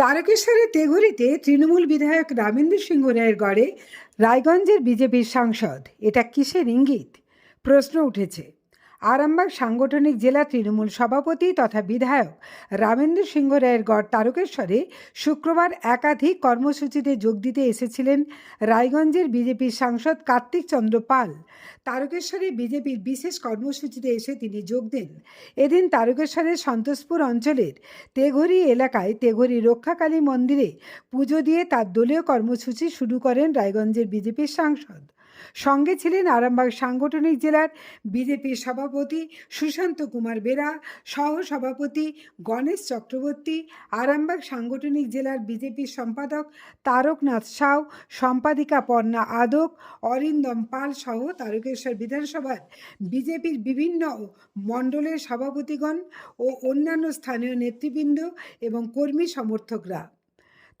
তারকেশ্বরের তেঘুরিতে তৃণমূল বিধায়ক রামেন্দ্র সিংহ রায়ের গড়ে রায়গঞ্জের বিজেপির সাংসদ। এটা কিসের ইঙ্গিত? প্রশ্ন উঠেছে। আরামবাগ সাংগঠনিক জেলা তৃণমূল সভাপতি তথা বিধায়ক রামেন্দ্র সিংহ রায়ের গড় তারকেশ্বরে শুক্রবার একাধিক কর্মসূচিতে যোগ দিতে এসেছিলেন রায়গঞ্জের বিজেপির সাংসদ কার্তিক চন্দ্র পাল। তারকেশ্বরে বিজেপির বিশেষ কর্মসূচিতে এসে তিনি যোগ দেন। এদিন তারকেশ্বরের সন্তোষপুর অঞ্চলের তেঘরি এলাকায় তেঘরি রক্ষাকালী মন্দিরে পুজো দিয়ে তার দলীয় কর্মসূচি শুরু করেন রায়গঞ্জের বিজেপির সাংসদ। সঙ্গে ছিলেন আরামবাগ সাংগঠনিক জেলার বিজেপির সভাপতি সুশান্ত কুমার বেরা, সহ সভাপতি গণেশ চক্রবর্তী, আরামবাগ সাংগঠনিক জেলার বিজেপির সম্পাদক তারকনাথ সাউ, সম্পাদিকা পর্ণা আদক, অরিন্দম পাল সহ তারকেশ্বর বিধানসভার বিজেপির বিভিন্ন মণ্ডলের সভাপতিগণ ও অন্যান্য স্থানীয় নেতৃবৃন্দ এবং কর্মী সমর্থকরা।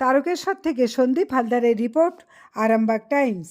তারকেশ্বর থেকে সন্দীপ হালদারের রিপোর্ট আরামবাগ টাইমস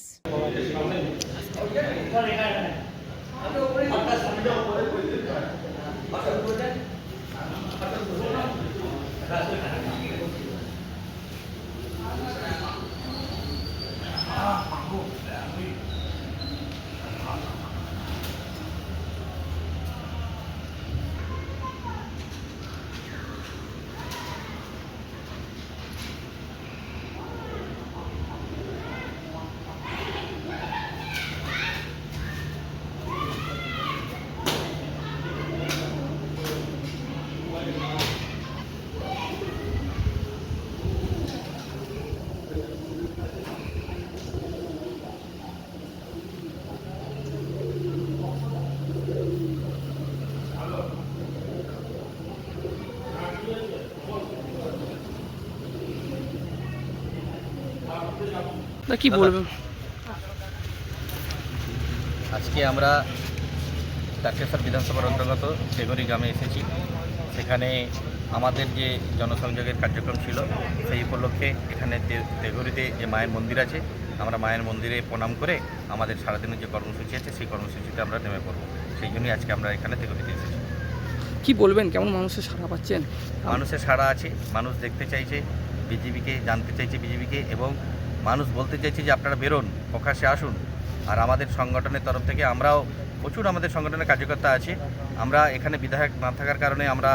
তা কি বলবেন? আজকে আমরা তারকেশ্বর বিধানসভার অন্তর্গত তেগরি গ্রামে এসেছি। সেখানে আমাদের যে জনসংযোগের কার্যক্রম ছিল সেই উপলক্ষে এখানে তে- তেঘরিতে যে মায়ের মন্দির আছে আমরা মায়ের মন্দিরে প্রণাম করে আমাদের সারাদিনের যে কর্মসূচি আছে সেই কর্মসূচিতে আমরা নেমে পড়ব। সেই জন্যই আজকে আমরা এখানে তেঘরিতে এসেছি। কি বলবেন? কেমন মানুষের সাড়া পাচ্ছেন? মানুষের সাড়া আছে। মানুষ দেখতে চাইছে বিজেপিকে জানতে চাইছে বিজেপিকে এবং মানুষ বলতে চাইছি যে আপনারা বেরোন, প্রকাশ্যে আসুন। আর আমাদের সংগঠনের তরফ থেকে আমরাও প্রচুর আমাদের সংগঠনের কার্যকর্তা আছে। আমরা এখানে বিধায়ক না থাকার কারণে আমরা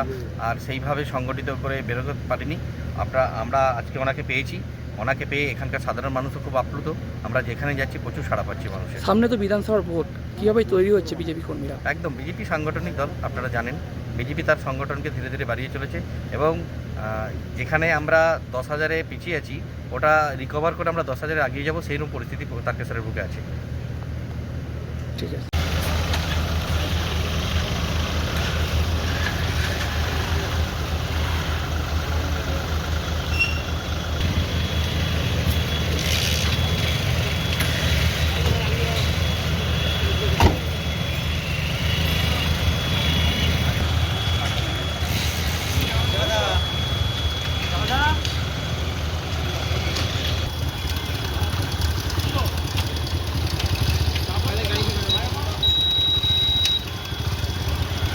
আর সেইভাবে সংগঠিত করে বেরোতে পারিনি। আমরা আমরা আজকে ওনাকে পেয়েছি। ওনাকে পেয়ে এখানকার সাধারণ মানুষও খুব আপ্লুত। আমরা যেখানে যাচ্ছি প্রচুর সাড়া পাচ্ছি মানুষের। সামনে তো বিধানসভার ভোট। কীভাবে তৈরি হচ্ছে বিজেপি কর্মীরা? একদম বিজেপি সাংগঠনিক দল আপনারা জানেন। বিজেপি তার সংগঠনকে ধীরে ধীরে বাড়িয়ে চলেছে এবং যেখানে আমরা দশ হাজারে পিছিয়ে আছি ওটা রিকভার করে আমরা দশ হাজারে এগিয়ে যাব সেইরকম পরিস্থিতি তারকেশ্বরের বুকে আছে। ঠিক আছে।